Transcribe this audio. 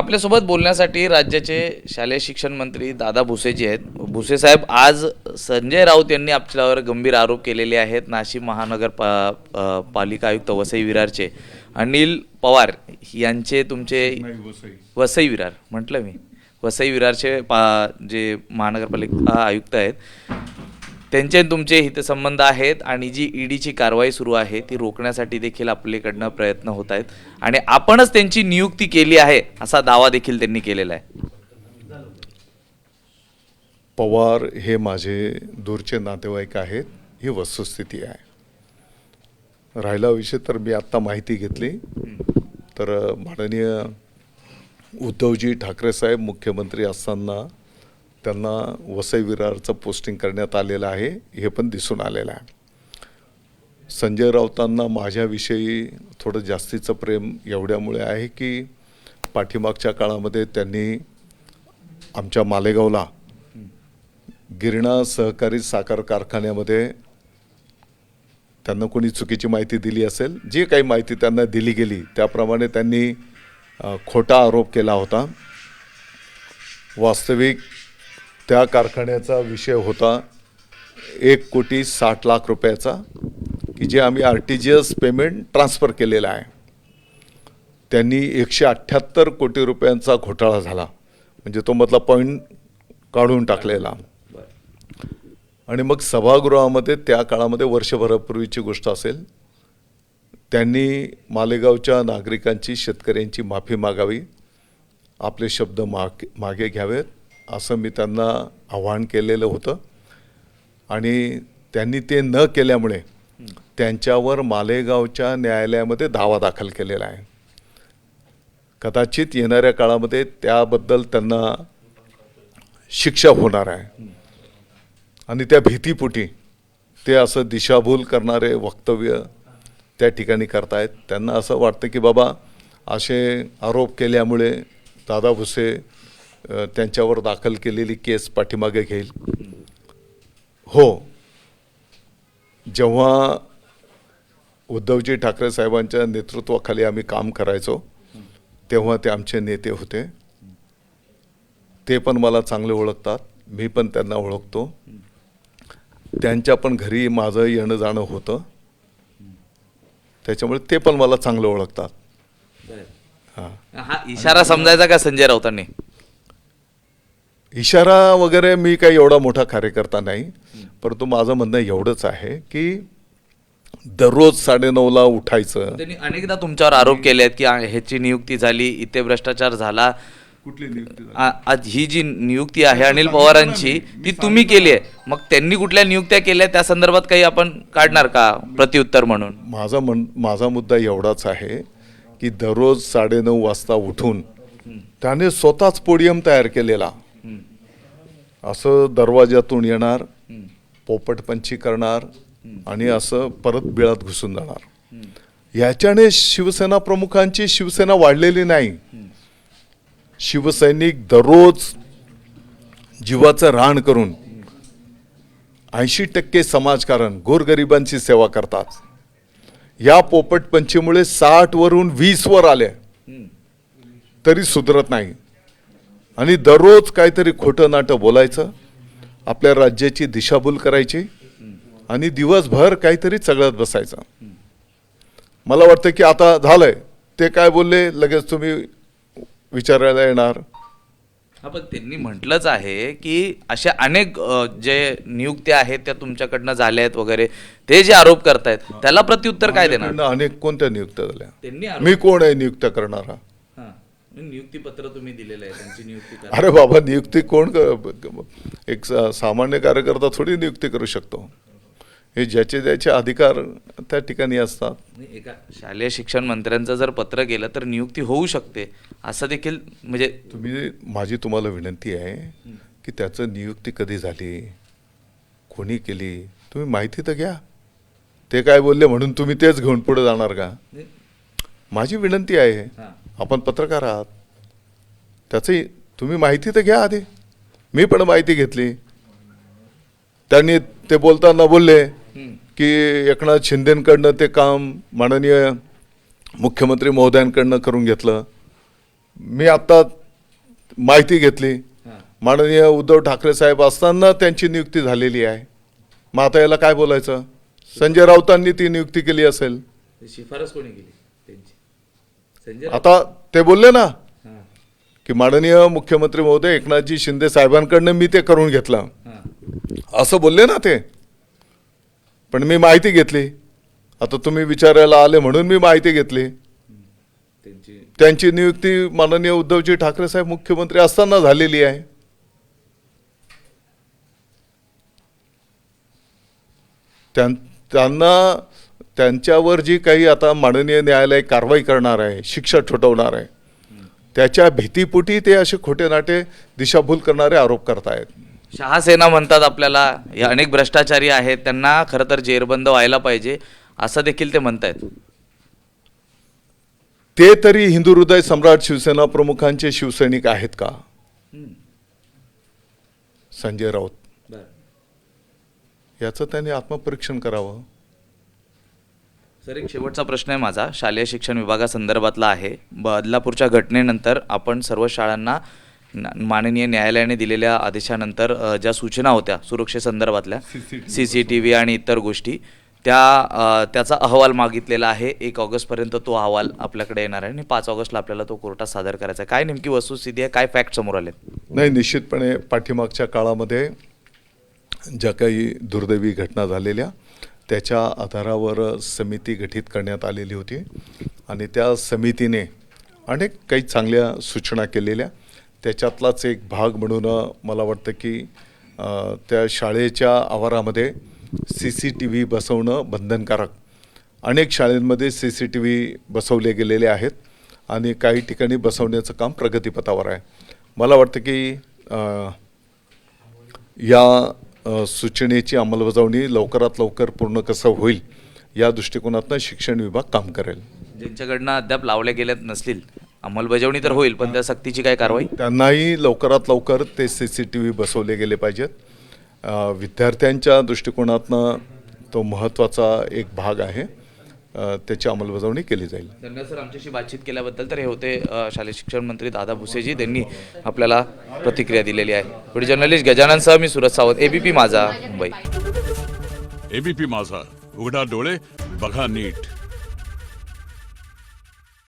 आपल्यासोबत बोलण्यासाठी राज्याचे शालेय शिक्षण मंत्री दादा भुसेजी आहेत. भुसे साहेब आज संजय राऊत यांनी आपल्यावर गंभीर आरोप केलेले आहेत. नाशिक महानगर पा पालिका आयुक्त वसई विरारचे. अनिल पवार यांचे तुमचे वसई विरार म्हटलं मी. वसई विरारचे पा जे महानगरपालिका आयुक्त आहेत. त्यांचे तुमचे हितसंबंध आहेत आणि जी ईडीची कारवाई सुरू आहे ती रोखण्यासाठी देखील आपल्याकडनं प्रयत्न होत आहेत. आणि आपणच त्यांची नियुक्ती केली आहे असा दावा देखील त्यांनी केलेला आहे. पवार हे माझे दूरचे नातेवाईक आहेत ही वस्तुस्थिती आहे. राहिला विषय तर मी आत्ता माहिती घेतली. तर माननीय उद्धवजी ठाकरे साहेब मुख्यमंत्री असताना त्यांना वसई विरारचं पोस्टिंग करण्यात आलेलं आहे हे पण दिसून आलेलं आहे. संजय राऊतांना माझ्याविषयी थोडं जास्तीचं प्रेम एवढ्यामुळे आहे की पाठीमागच्या काळामध्ये त्यांनी आमच्या मालेगावला गिरणा सहकारी साखर कारखान्यामध्ये त्यांना कोणी चुकीची माहिती दिली असेल जी काही माहिती त्यांना दिली गेली त्याप्रमाणे त्यांनी खोटा आरोप केला होता. वास्तविक त्या कारखान्याचा विषय होता एक कोटी साठ लाख रुपयाचा की जे आम्ही R T G S payment transfer केलेलं आहे. त्यांनी एकशे अठ्ठ्याहत्तर कोटी रुपयांचा घोटाळा झाला. म्हणजे तो मधला पॉईंट काढून टाकलेला. आणि मग सभागृहामध्ये त्या काळामध्ये वर्षभरापूर्वीची गोष्ट असेल त्यांनी मालेगावच्या नागरिकांची शेतकऱ्यांची माफी मागावी आपले शब्द माग मागे घ्यावेत. असं मी त्यांना आव्हान केलेलं होतं. आणि त्यांनी ते न केल्यामुळे त्यांच्यावर मालेगावच्या न्यायालयामध्ये दावा दाखल केलेला आहे. कदाचित येणाऱ्या काळामध्ये त्याबद्दल त्यांना शिक्षा होणार आहे. आणि त्या भीतीपोटी ते असं दिशाभूल करणारे वक्तव्य त्या ठिकाणी करतायत. त्यांना असं वाटतं की बाबा असे आरोप केल्यामुळे दादा भुसे त्यांच्यावर दाखल केलेली केस पाठीमागे घेईल. हो. जेव्हा उद्धवजी ठाकरे साहेबांच्या नेतृत्वाखाली आम्ही काम करायचो तेव्हा ते आमचे नेते होते. ते पण मला चांगले ओळखतात. मी पण त्यांना ओळखतो. त्यांच्या पण घरी माझं येणं जाणं होतं. त्याच्यामुळे ते पण मला चांगलं ओळखतात. हां इशारा समजायचा का संजय राऊतांनी? इशारा वगैरे मी काही एवढा मोठा कार्यकर्ता नाही परंतु माझं म्हणणं एवढंच आहे की दररोज साडेनऊला उठायचं. त्यांनी अनेकदा तुमच्यावर आरोप केले आहेत की ह्याची नियुक्ती झाली इथे भ्रष्टाचार झाला. कुठली नियुक्ती आज ही जी नियुक्ती आहे अनिल पवारांची ती तुम्ही केली आहे. मग त्यांनी कुठल्या नियुक्त्या केल्या त्या संदर्भात काही आपण काढणार का प्रत्युत्तर म्हणून? माझा म्हण माझा मुद्दा एवढाच आहे की दररोज साडेनऊ वाजता उठून त्याने स्वतःच पोडियम तयार केलेला. असं दरवाजातून येणार पोपटपंची करणार आणि असं परत बिळात घुसून जाणार. याच्याने शिवसेना प्रमुखांची शिवसेना वाढलेली नाही. शिवसैनिक दररोज जीवाचं रान करून ऐंशी टक्के समाजकारण गोरगरिबांची सेवा करतात. या पोपटपंचीमुळे साठ वरून वीस वर आले. तरी सुधरत नाही. आणि दररोज काहीतरी खोटं नाटं बोलायचं आपल्या राज्याची दिशाभूल करायची आणि दिवसभर काहीतरी चगळत बसायचं. मला वाटतं की आता झालंय. ते काय बोलले लगेच तुम्ही विचारायला येणार. हा पण त्यांनी म्हटलंच आहे की अशा अनेक जे नियुक्त्या आहेत त्या तुमच्याकडनं झाल्या आहेत वगैरे ते जे आरोप करतायत त्याला प्रत्युत्तर काय देणार? अनेक कोणत्या नियुक्त्या झाल्या? त्यांनी मी कोण आहे नियुक्त करणारा? हा. नियुक्ती पत्र तुम्ही दिलेलं आहे त्यांची नियुक्ती करा. अरे बाबा नियुक्ती कोण क- एक सामान्य कार्यकर्ता थोडी नियुक्ती करू शकतो. हे ज्याचे ज्याचे अधिकार त्या ठिकाणी असतात. एका शालेय शिक्षण मंत्र्यांचं जर पत्र गेलं तर नियुक्ती होऊ शकते. असं देखील म्हणजे तुम्ही माझी तुम्हाला विनंती आहे की त्याचं नियुक्ती कधी झाली? कोणी केली? तुम्ही माहिती तर घ्या. ते काय बोलले म्हणून तुम्ही तेच घेऊन पुढे जाणार का? माझी विनंती आहे हा. आपण पत्रकार आहात. त्याची तुम्ही माहिती तर घ्या आधी. मी पण माहिती घेतली. त्यांनी ते बोलताना बोलले की एकनाथ शिंदेकडनं ते काम माननीय मुख्यमंत्री महोदयांकडनं करून घेतलं. मी आत्ता माहिती घेतली. माननीय उद्धव ठाकरे साहेब असताना त्यांची नियुक्ती झालेली आहे. मग आता याला काय बोलायचं? संजय राऊतांनी ती नियुक्ती केली असेल. शिफारस कोणी केली? आता ते बोलले ना की माननीय मुख्यमंत्री महोदय एकनाथजी शिंदे साहेबांकडनं मी ते करून घेतलं. असं बोलले ना ते. पण मी माहिती घेतली. आता तुम्ही विचारायला आले म्हणून मी माहिती घेतली. त्यांची नियुक्ती माननीय उद्धवजी ठाकरे साहेब मुख्यमंत्री असताना झालेली आहे. त्यां त्यांना त्यांच्यावर जी काही आता माननीय न्यायालय कारवाई करणार आहे शिक्षा ठोठवणार आहे त्याच्या भीतीपोटी ते असे खोटे नाटे दिशाभूल करणारे आरोप करतायत. शहासेना म्हणतात आपल्याला हे अनेक भ्रष्टाचारी आहेत त्यांना खरं तर जेरबंद व्हायला पाहिजे असं देखील ते म्हणतायत. ते तरी हिंदू हृदय सम्राट शिवसेना प्रमुखांचे शिवसैनिक आहेत का? संजय राऊत. याचं त्यांनी आत्मपरीक्षण करावं. सर एक शेवटचा प्रश्न आहे माझा. शालेय शिक्षण विभागासंदर्भातला आहे. बदलापूरच्या घटनेनंतर आपण सर्व शाळांना माननीय न्यायालयाने दिलेल्या आदेशानंतर ज्या सूचना होत्या सुरक्षेसंदर्भातल्या सी सी टी व्ही आणि इतर गोष्टी त्या त्याचा अहवाल मागितलेला आहे. एक ऑगस्टपर्यंत तो अहवाल आपल्याकडे येणार आहे आणि पाच ऑगस्टला आपल्याला तो कोर्टात सादर करायचा आहे. काय नेमकी वस्तुस्थिती आहे? काय फॅक्ट समोर आले नाही निश्चितपणे पाठीमागच्या काळामध्ये ज्या काही दुर्दैवी घटना झालेल्या त्याच्या आधारावर समिती गठीत करण्यात आलेली होती. आणि त्या समितीने अनेक काही चांगल्या सूचना केलेल्या. त्याच्यातलाच एक भाग म्हणून मला वाटतं की त्या शाळेच्या आवारामध्ये सी सी टी व्ही बसवणं बंधनकारक. अनेक शाळेंमध्ये सी सी टी व्ही बसवले गेलेले आहेत आणि काही ठिकाणी बसवण्याचं काम प्रगतीपथावर आहे. मला वाटतं की या सूचनेची अंमलबजावणी लवकरात लवकर पूर्ण कसं होईल या दृष्टिकोनातनं शिक्षण विभाग काम करेल. ज्यांच्याकडनं अद्याप लावल्या गेल्या नसतील अंमलबजावणी तर होईल पण त्या सक्तीची काय कारवाई? त्यांनाही लवकरात लवकर ते सी सी टी व्ही बसवले गेले पाहिजेत. विद्यार्थ्यांच्या दृष्टिकोनातनं तो महत्त्वाचा एक भाग आहे. त्याची अंमलबजावणी केली जाईल. धन्यवाद सर आमच्याशी बातचीत केल्याबद्दल तर हे होते शालेय शिक्षण मंत्री दादा भुसेजी. त्यांनी आपल्याला प्रतिक्रिया दिलेली आहे. व्हिडिओ जर्नलिस्ट गजाननसह मी सुरज सावंत एबीपी माझा मुंबई. एबीपी माझा उघडा डोळे बघा नीट.